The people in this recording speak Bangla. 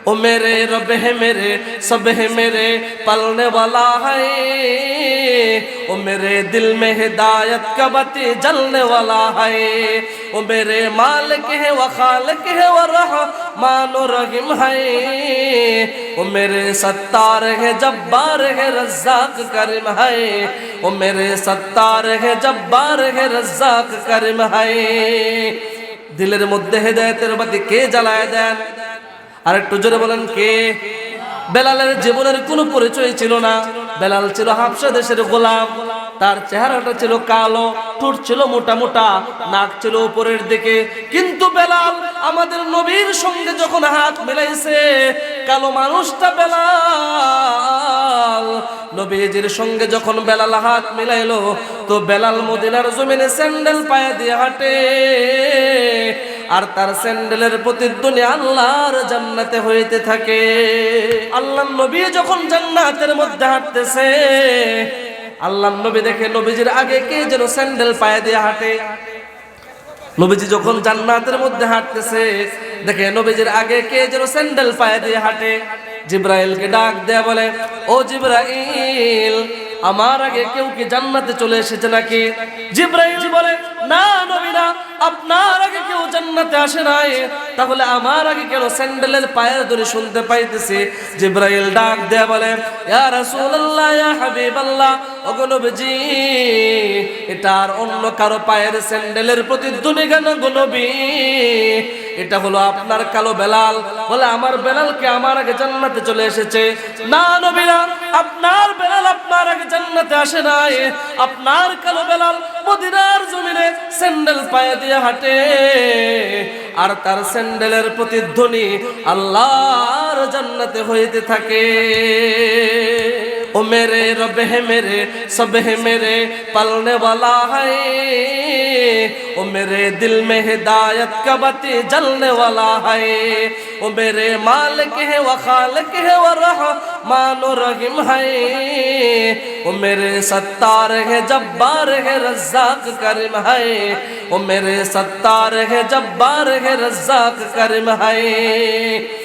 ओ मेरे रब है मेरे सब है मेरे पलने वाला है ओ मेरे दिल में हिदायत का बती जलने वाला है ओ मेरे मालिक है व खालिक है व रहमान व रहीम है ओ मेरे सत्तार है जब्बार है रज्जाक करीम है ओ मेरे सत्तार है जब्बार है रज्जाक करीम है দিলের মধ্যে হেদায়তের বাতি কে জ্বালায় দেন আর একটু জোরে বলেন কে? বেলালের জীবনের কোনো পরিচয় ছিল না। বেলাল ছিল হাফসা দেশের গোলাম। তার চেহারাটা ছিল কালো, ঠোঁট ছিল মোটা মোটা, নাক ছিল উপরের দিকে। কিন্তু বেলাল আমাদের নবীর সঙ্গে যখন হাত মিলাইছে, কালো মানুষটা বেলাল নবীজির সঙ্গে যখন বেলাল হাত মিলাইলো, তো বেলাল মদিনার জমিনে স্যান্ডেল পায়ে দিয়ে হাঁটে। আর তার স্যান্ডেলের প্রতিধ্বনি আল্লাহর জান্নাতে হইতে থাকে। আল্লাহ নবী যখন জান্নাতের মধ্যে হাঁটতেছে আল্লাহ নবী দেখে নবীজির আগে কে যেন স্যান্ডেল পায়ে দিয়ে হাঁটে। নবীজি যখন জান্নাতের মধ্যে হাঁটতেছে, দেখে নবীজির আগে কে যেন স্যান্ডেল পায়ে দিয়ে হাঁটে। জিব্রাইলকে ডাক দেয়া বলে, ও জিব্রাইল, আমার আগে কেউ কি জান্নাতে চলে এসেছে নাকি? জিব্রাইল বলে জান্নাতে আসে নাই, তাহলে আমার আগে কেন স্যান্ডেলের পায়ের ধরে শুনতে পাইতেছি? জিব্রাইল ডাক দেয়া বলে, ইয়া রাসূলুল্লাহ, ইয়া হাবিবাল্লাহ, ওগো এটা আর অন্য কারও পায়ের স্যান্ডেলের প্রতিধ্বনি কেন গো এটা হলো আপনার কালো বেলাল। বলে, আমার বেলালকে আমার আগে জান্নাতে চলে এসেছে? না নবীরা, আপনার বেলাল আপনার আগে জান্নাতে আসে নাই। আপনার কালো বেলাল মদিনার জমিনে স্যান্ডেল পায়ে দিয়ে হাঁটে। আর তার স্যান্ডেলের প্রতিধ্বনি আল্লাহর জান্নাতে হইতে থাকে। ओ मेरे रब है मेरे, सब है मेरे, पलने वाला है। ओ मेरे दिल में हिदायत का बती जलने वाला है। ओ मेरे मालिक है व खालिक है व रहमान व रहीम है। ओ मेरे सत्तार है, जब्बार है, रज्जाक करीम है। ओ मेरे सत्तार है, जब्बार है, रज्जाक करीम है।